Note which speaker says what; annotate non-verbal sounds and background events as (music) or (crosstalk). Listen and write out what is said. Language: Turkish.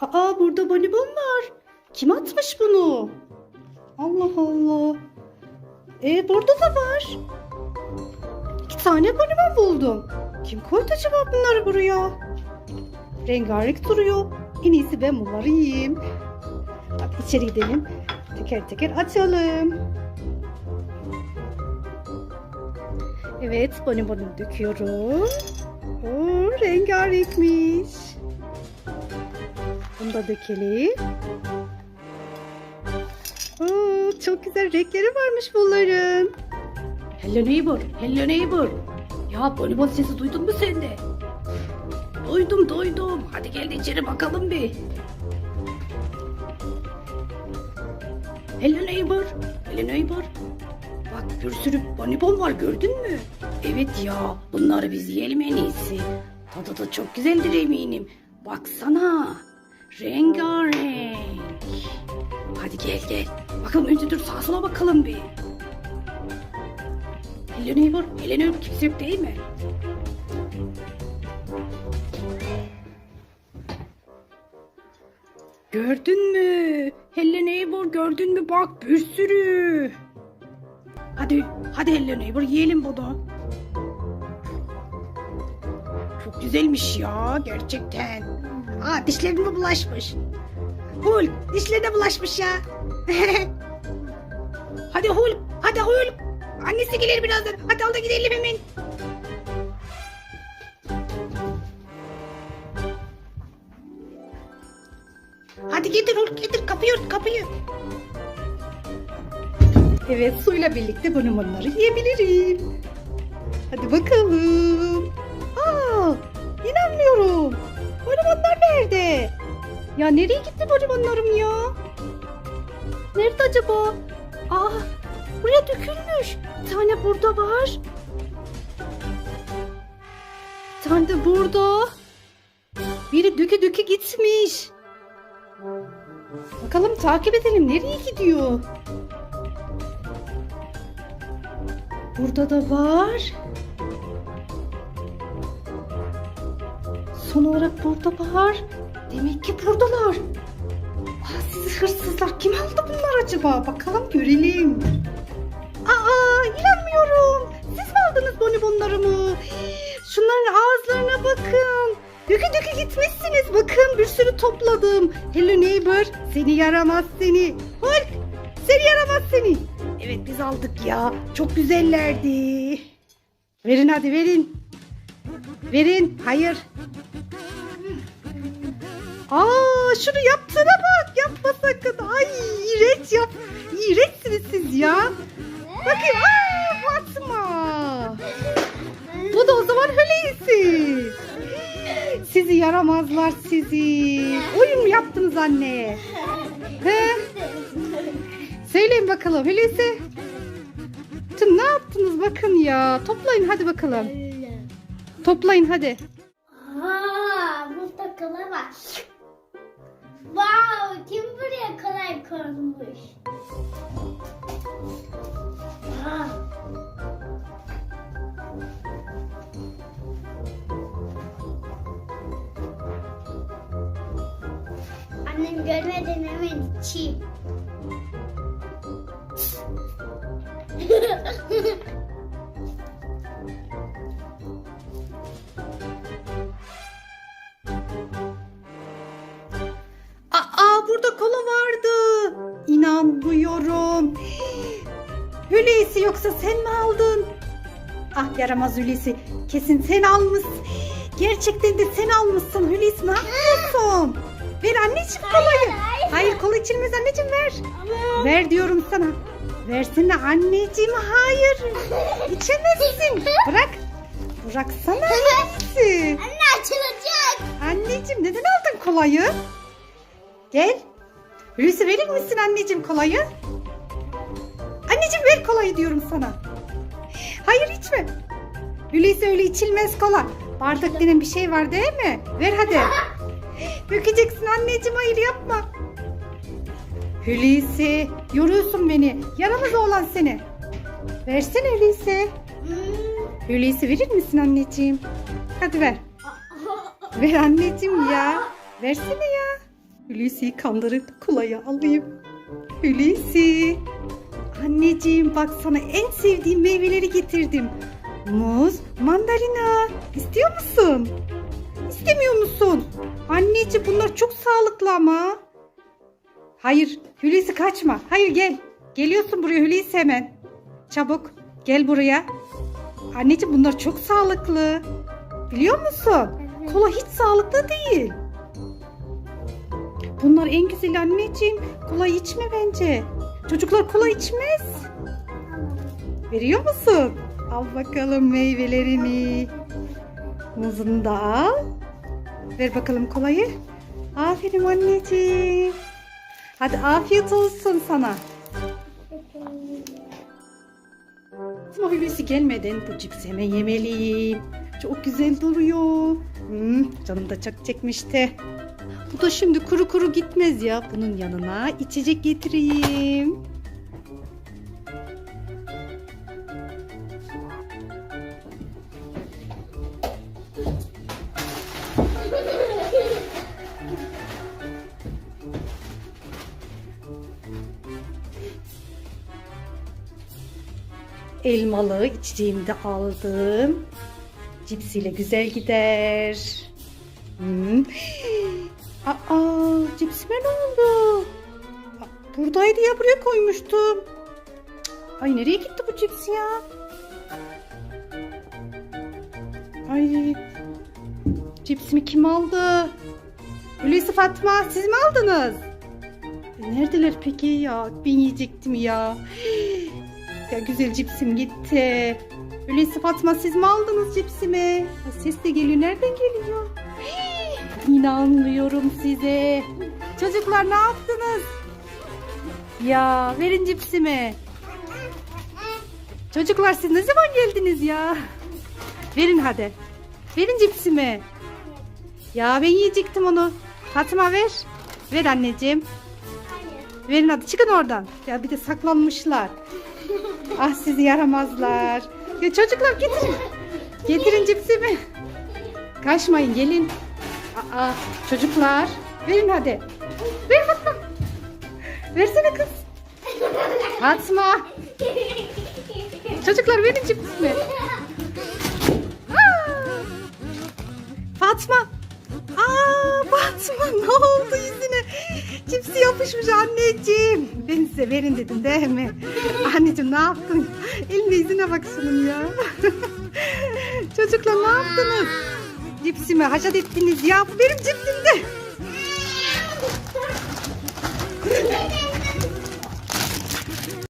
Speaker 1: Aa burada bonibon var. Kim atmış bunu? Allah Allah. E burada da var. İki tane bonibon buldum. Kim koydu acaba bunları buraya? Rengarenk duruyor. En iyisi ben bunları yiyeyim. Hadi içeri gidelim. Teker teker açalım. Evet bonibonu döküyorum. Oo, rengarenkmiş. Da dökelim. Oo, çok güzel renkleri varmış bunların.
Speaker 2: Hello neighbor, hello neighbor. Ya bonibon sesi duydun mu sen de? Duydum duydum. Hadi gel içeri bakalım bir. Hello neighbor, hello neighbor. Bak bir sürü bonibon var gördün mü? Evet ya bunları biz yiyelim en iyisi. Tadı da çok güzeldir eminim. Baksana. Rengarenk. Hadi gel gel. Bakalım önce dur sağa sola bakalım bir. Hello neighbor kimse yok değil mi? Gördün mü? Hello neighbor gördün mü? Bak bir sürü. Hadi, hadi hello neighbor yiyelim bunu. Çok güzelmiş ya gerçekten. Aa dişlerime bulaşmış. Hulk dişlerine bulaşmış ya. (laughs) hadi Hulk, hadi Hulk. Annesi gelir birazdan. Hadi al da gidelim hemen. Hadi getir Hulk getir kapıyı ört kapıyı.
Speaker 1: Evet suyla birlikte bonibonları yiyebilirim. Hadi bakalım. Aa, inanmıyorum. Bonibonlar nerede? Ya nereye gitti bonibonlarım ya? Nerede acaba? Aa, buraya dökülmüş. Bir tane burada var. Bir tane de burada. Biri döke döke gitmiş. Bakalım takip edelim. Nereye gidiyor? Burada da var. Son olarak burada var. Demek ki buradalar. Aa, sizi hırsızlar kim aldı bunlar acaba? Bakalım görelim. Aa inanmıyorum. Siz mi aldınız bonibonlarımı? Şunların ağızlarına bakın. Dökü dökü gitmişsiniz. Bakın bir sürü topladım. Hello neighbor. Seni yaramaz seni. Hulk seni yaramaz seni. Evet biz aldık ya. Çok güzellerdi. Verin hadi verin. Verin. Hayır. Aa şunu yaptığına bak. Yapma sakın. Ay iğrenç yap. İğrençsiniz siz ya. Bakın. Aa Fatma. Bu da o zaman Hulusi. Sizi yaramazlar sizi. Oyun mu yaptınız anne? He? Söyleyin bakalım Hulusi. Tüm ne yaptınız bakın ya. Toplayın hadi bakalım. Toplayın hadi.
Speaker 3: Aa, burada kolay var. Wow, kim buraya koymuş? Aa. Annem görmeden hemen içeyim. (laughs)
Speaker 1: burada kola vardı. İnanmıyorum. Hulusi yoksa sen mi aldın? Ah yaramaz Hulusi. Kesin sen almışsın. Gerçekten de sen almışsın Hulusi ne yapıyorsun? Ver anneciğim kolayı.
Speaker 3: hayır.
Speaker 1: Hayır kola içilmez anneciğim ver.
Speaker 3: Ama
Speaker 1: Ver diyorum sana. Versene anneciğim hayır. İçemezsin. (laughs) Bırak. Bıraksana Hulusi.
Speaker 3: anne açılacak.
Speaker 1: Anneciğim neden aldın kolayı? Gel. Hulusi verir misin anneciğim kolayı? Anneciğim ver kolayı diyorum sana. Hayır içme. Hulusi öyle içilmez kola. Bardak denen bir şey var değil mi? Ver hadi. Dökeceksin anneciğim hayır yapma. Hulusi yoruyorsun beni. Yaramaz oğlan seni. Versene Hulusi. Hulusi verir misin anneciğim? Hadi ver. Ver anneciğim ya. Versene. Hulusi'yi kandırıp kolayı alayım. Hulusi. Anneciğim bak sana en sevdiğim meyveleri getirdim. Muz, mandalina. İstiyor musun? İstemiyor musun? Anneciğim bunlar çok sağlıklı ama. Hayır Hulusi kaçma. Hayır gel. Geliyorsun buraya Hulusi hemen. Çabuk gel buraya. Anneciğim bunlar çok sağlıklı. Biliyor musun? Kola hiç sağlıklı değil. Bunlar en güzeli anneciğim. Kola içme bence. Çocuklar kola içmez. Veriyor musun? Al bakalım meyvelerini. Muzunu da al. Ver bakalım kolayı. Aferin anneciğim. Hadi afiyet olsun sana. Ama gelmeden bu cipsi hemen yemeliyim. Çok güzel duruyor. Hmm, canım da çok çekmişti. Bu da şimdi kuru kuru gitmez ya. Bunun yanına içecek getireyim. Elmalı içeceğimi de aldım. Cipsiyle güzel gider. Hmm. Aa, cipsime ne oldu? Buradaydı ya buraya koymuştum. Ay nereye gitti bu cips ya? Ay cipsimi kim aldı? Hulusi Fatma siz mi aldınız? E, Neredeler peki ya? Ben yiyecektim ya. (gasps) Ya güzel cipsim gitti. Hulusi Fatma siz mi aldınız cipsimi? Ses de geliyor. Nereden geliyor? İnanmıyorum size. Çocuklar ne yaptınız? Ya verin cipsimi. Çocuklar siz ne zaman geldiniz ya? Verin hadi. Verin cipsimi. Ya ben yiyecektim onu. Fatma ver. Ver anneciğim. Verin hadi çıkın oradan. Ya bir de saklanmışlar. Ah sizi yaramazlar. Ya çocuklar getirin. Getirin cipsimi. Kaçmayın gelin. Aa, çocuklar verin hadi. Ver Fatma. Versene kız. Fatma. Çocuklar verin cipsimi. Aa! Fatma. Aa Fatma ne oldu yüzüne? Cipsi yapışmış anneciğim. Ben size verin dedim değil mi? Anneciğim ne yaptın? Eline yüzüne bak şunun ya. Çocuklar ne yaptınız? Cipsimi haşat ettiniz ya. Bu benim cipsimdi.